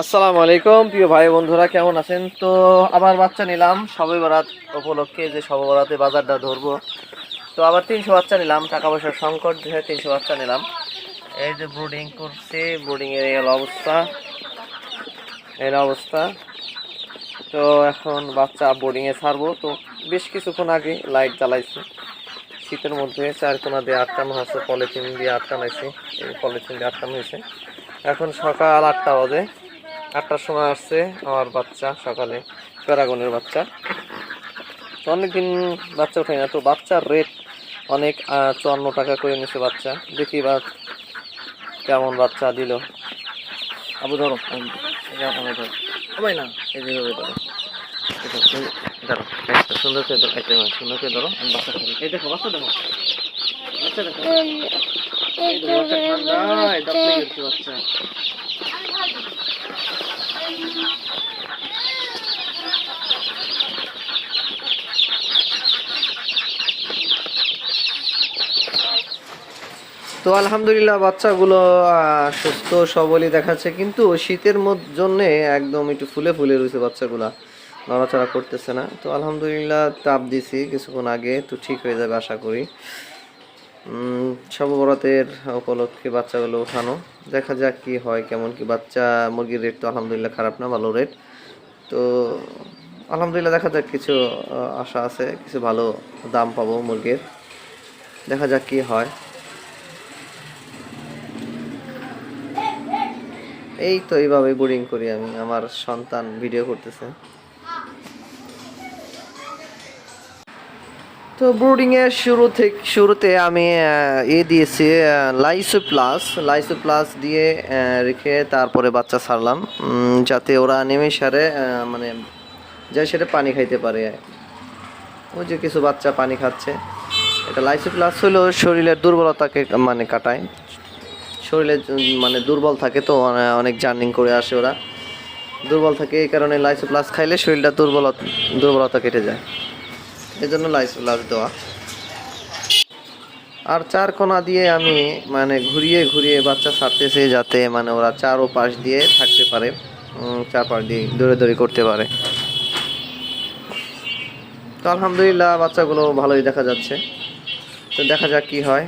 আসসালামু আলাইকুম, প্রিয় ভাই বন্ধুরা, কেমন আছেন? তো আবার বাচ্চা নিলাম সবে বরাত উপলক্ষে যে সবে বরাতে বাজারটা ধরবো। তো আবার তিনশো বাচ্চা নিলাম, টাকা পয়সার সংকট দেখে তিনশো বাচ্চা নিলাম। এই যে ব্রুডিং করছে ব্রুডিং এর এই অবস্থা। এর অবস্থা। তো এখন বাচ্চা বোর্ডিং এ ছাড়বো। তো বেশ কিছুক্ষণ আগে লাইট জ্বালাইছি। শীতের মধ্যে চার কোনা দিয়ে আটকানো হয়েছে, পলিথিন দিয়ে আটকানো হয়েছে। এই পলিথিন দিয়ে আটকানো হয়েছে। এখন সকাল আটটা বাজে। আটটার সময় আসছে আমার বাচ্চা সকালে প্যারাগনের বাচ্চা তো অনেকদিন বাচ্চা ওঠে না তো বাচ্চার রেট অনেক চুয়ান্ন টাকা করে নিছে বাচ্চা দেখি বা কেমন বাচ্চা দিল আবু ধরো সবাই না এই যে ধরো সুন্দর- একটা সুন্দর করে ধরো একটা সুন্দর করে ধরো আমি বাচ্চা খাব এই দেখো বাচ্চা দেখো বাচ্চা দেখো বাচ্চা ঠান্ডা এই দাঁত লেগে গেছে বাচ্চা তো আলহামদুলিল্লাহ বাচ্চাগুলো সুস্থ সবলই দেখাচ্ছে। কিন্তু শীতের জন্য একদম একটু ফুলে ফুলে রয়েছে বাচ্চাগুলা। নড়াচড়া করতেছে না। তো আলহামদুলিল্লাহ তাপ দিছি কিছুক্ষণ আগে তো ঠিক হয়ে যাবে আশা করি। উম, সব বরাতের উপলক্ষে বাচ্চাগুলো ওঠানো দেখা যাক কি হয় কেমন কি। বাচ্চা মুরগির রেট তো আলহামদুলিল্লাহ খারাপ না ভালো রেট তো আলহামদুলিল্লাহ দেখা যাক কিছু আশা আছে কিছু ভালো দাম পাবো মুরগির। দেখা যাক কি হয়। এই তো এইভাবে বোরিং করি আমি, আমার সন্তান ভিডিও করতেছে। তো বোর্ডিং এর শুরু থেকে, শুরুতে আমি এ দিয়েছি লাইসো প্লাস লাইসো প্লাস দিয়ে রেখে তারপরে বাচ্চা ছাড়লাম যাতে ওরা নেমে সারে মানে যা সেটা পানি খাইতে পারে। ওই যে কিছু বাচ্চা পানি খাচ্ছে। এটা লাইসো প্লাস হলো শরীরের দুর্বলতাকে মানে কাটায়। শরীরে মানে দুর্বল থাকে তো অনেক জার্নিং করে আসে ওরা। দুর্বল থাকে এই কারণে লাইসো প্লাস খাইলে শরীরটা দুর্বল, দুর্বলতা কেটে যায়। এই জন্য লাইসো প্লাস দেওয়া। আর চার কোনা দিয়ে আমি মানে ঘুরিয়ে ঘুরিয়ে বাচ্চা ছাড়তেছি যাতে মানে ওরা চার ও পাশ দিয়ে থাকতে পারে চার পাশ দিয়ে দৌড়ে দৌড়ে করতে পারে। তো আলহামদুলিল্লাহ, বাচ্চাগুলো ভালোই দেখা যাচ্ছে। তো দেখা যাক কি হয়।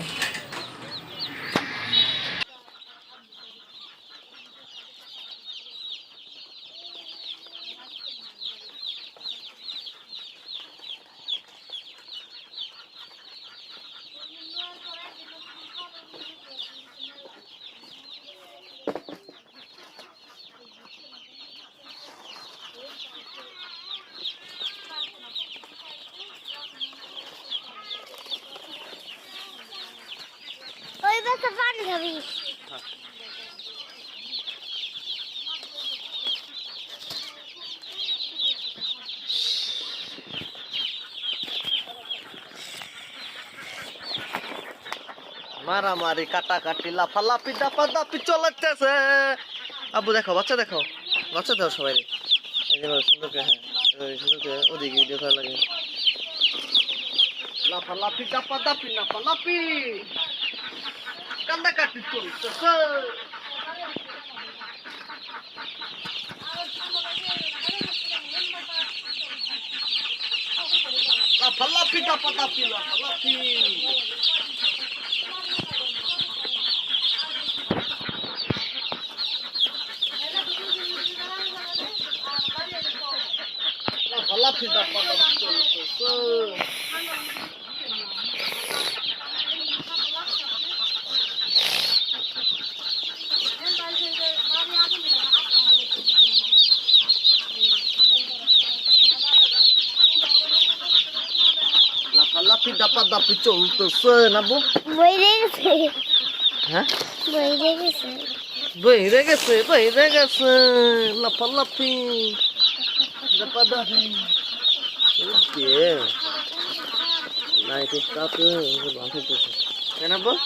বাচ্চা পানি খাবি মারামারি, কাটাকাটি, লাফালাফি দাপাদাপি চলাতেছে। আব্বু দেখো বাচ্চা দেখো বাচ্চা দাও সবাই। সুন্দর হ্যাঁ সুন্দর ওদিকে ভিডিও করা লাগে। লাফালাফি দাপাদাপি লাফালাফি কান্দাকাটি চলতেছে লাফালাফি পাতা পিলা লাফালাফি দাপাদাপি চলতেছে লাফালাফি দাপাদাপি চলতেছে না বউ? বইরে গেছে। হ্যাঁ? বইরে গেছে। বইরে গেছে বইরে গেছে। লাফালাফি। দাপাদাপি ওকে নাইট কাপে কেন বউ?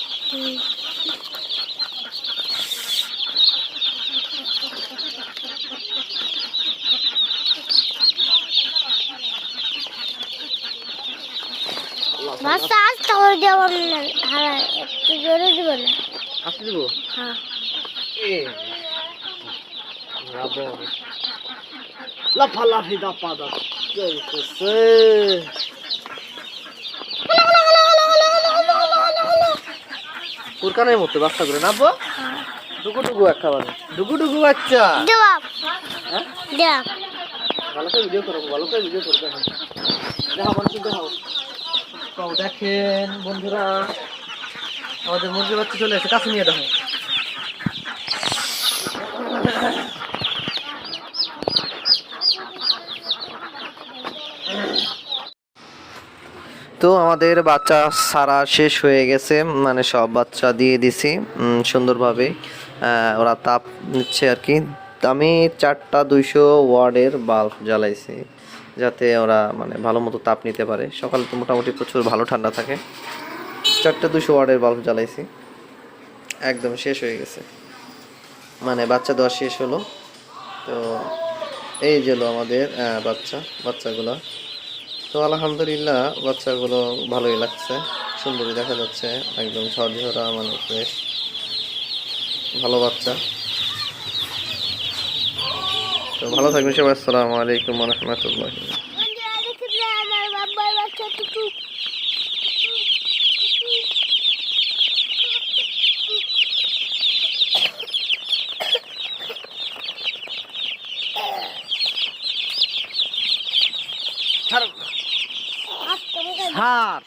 আসতে করে দেবো না হ্যাঁ একটু জোরে দিব না? আসতে দিব? হ্যাঁ। এ আব্বু লাফালাফি দাপা দাপ চলতেছে। পুরকানের মতো বাচ্চা করে না আব্বু? ডুগু ডুগু একটা মানে ডুগু ডুগু বাচ্চা হ্যাঁ ভালো করে ভিডিও করো ভালো করে ভিডিও করো দেখো। দেখো মানুষ দেখো তো দেখেন বন্ধুরা, আমাদের মুরগির বাচ্চা চলে এসে কাছে নিয়ে দেখো তো আমাদের বাচ্চা সারা শেষ হয়ে গেছে মানে সব বাচ্চা দিয়ে দিছি সুন্দরভাবে। ওরা তাপ নিচ্ছে আর কি। আমি চারটা দুইশো ওয়ার্ডের বাল্ব জ্বালাইছি। যাতে ওরা মানে ভালো মতো তাপ নিতে পারে। সকালে তো মোটামুটি প্রচুর ভালো ঠান্ডা থাকে। চারটা দুশো ওয়ার্ডের বাল্ব জ্বালাইছি। একদম শেষ হয়ে গেছে। মানে বাচ্চা দেওয়া শেষ হলো। তো এই যে হলো আমাদের বাচ্চা, বাচ্চাগুলো। তো আলহামদুলিল্লাহ বাচ্চাগুলো ভালোই লাগছে। সুন্দরই দেখা যাচ্ছে। একদম ঝরঝরা মানে ফ্রেশ ভালো বাচ্চা। তো ভালো থাকবেন সবাই আসসালামু আলাইকুম রহমতুল্লাহ বন্ধুরা